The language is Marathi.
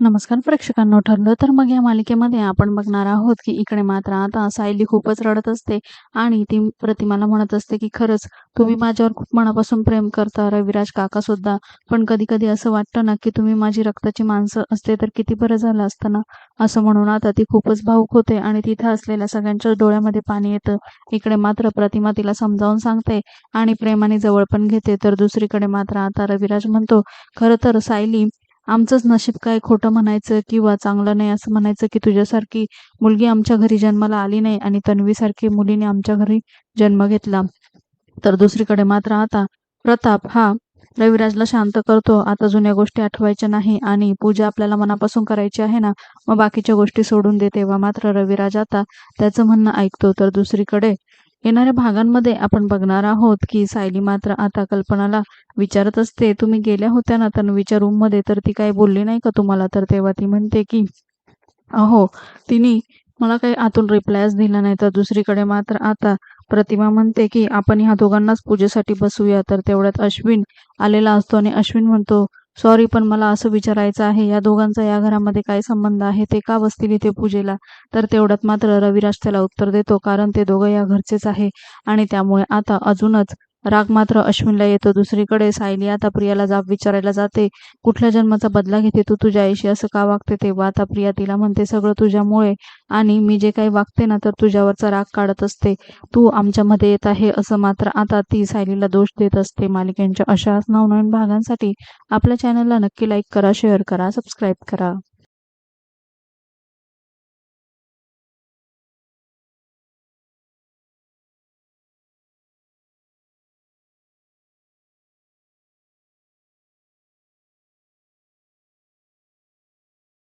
नमस्कार प्रेक्षकांनो ठरलं तर मग या मालिकेमध्ये आपण बघणार आहोत की इकडे मात्र आता सायली खूपच रडत असते आणि ती प्रतिमाला म्हणत असते की खरंच तुम्ही माझ्यावर खूप मनापासून प्रेम करता रविराज काका सुद्धा. पण कधी कधी असं वाटतं ना की तुम्ही माझी रक्ताची माणसं असते तर किती बरं झालं असतं ना? असं म्हणून आता ती खूपच भावुक होते आणि तिथं असलेल्या सगळ्यांच्या डोळ्यामध्ये पाणी येतं. इकडे मात्र प्रतिमा तिला समजावून सांगते आणि प्रेमाने जवळ पण घेते. तर दुसरीकडे मात्र आता रविराज म्हणतो खरं तर सायली आमचंच नशीब काय खोटं म्हणायचं किंवा चांगलं नाही असं म्हणायचं की तुझ्यासारखी मुलगी आमच्या घरी जन्माला आली नाही आणि तन्वीसारखी मुलीने आमच्या घरी जन्म घेतला. तर दुसरीकडे मात्र आता प्रताप हा रविराजला शांत करतो. आता जुन्या गोष्टी आठवायच्या नाही आणि पूजा आपल्याला मनापासून करायची आहे ना मग बाकीच्या गोष्टी सोडून दे तेव्हा मात्र रविराज आता त्याचं म्हणणं ऐकतो. तर दुसरीकडे येणाऱ्या भागांमध्ये आपण बघणार आहोत की सायली मात्र आता कल्पनाला विचारत असते. तुम्ही गेल्या होत्या ना तन्वीच्या रूममध्ये तर ती काही बोलली नाही का तुम्हाला? तर तेव्हा ती म्हणते की अहो तिने मला काही आतून रिप्लायच दिला नाही तर दुसरीकडे मात्र आता प्रतिमा म्हणते की आपण ह्या दोघांनाच पूजेसाठी बसूया. तर तेवढ्यात अश्विन आलेला असतो आणि अश्विन म्हणतो सॉरी पण मला असं विचारायचं आहे या दोघांचा या घरामध्ये काय संबंध आहे? ते का बसतील इथे पूजेला? तर तेवढ्यात मात्र रविराज त्याला उत्तर देतो कारण ते दोघं या घरचेच आहे. आणि त्यामुळे आता अजूनच राग मात्र अश्विनला येतो. दुसरीकडे सायली आता प्रियाला जाब विचारायला जाते. कुठल्या जन्माचा बदला घेते तू तुझ्या आईशी असं का वागते तेव्हा? आता प्रिया तिला म्हणते सगळं तुझ्यामुळे आणि मी जे काही वागते ना तर तुझ्यावरचा राग काढत असते. तू आमच्यामध्ये येत आहे असं मात्र आता ती सायलीला दोष देत असते. मालिकेंच्या अशाच नवनवीन भागांसाठी आपल्या चॅनलला नक्की लाईक करा शेअर करा सबस्क्राईब करा.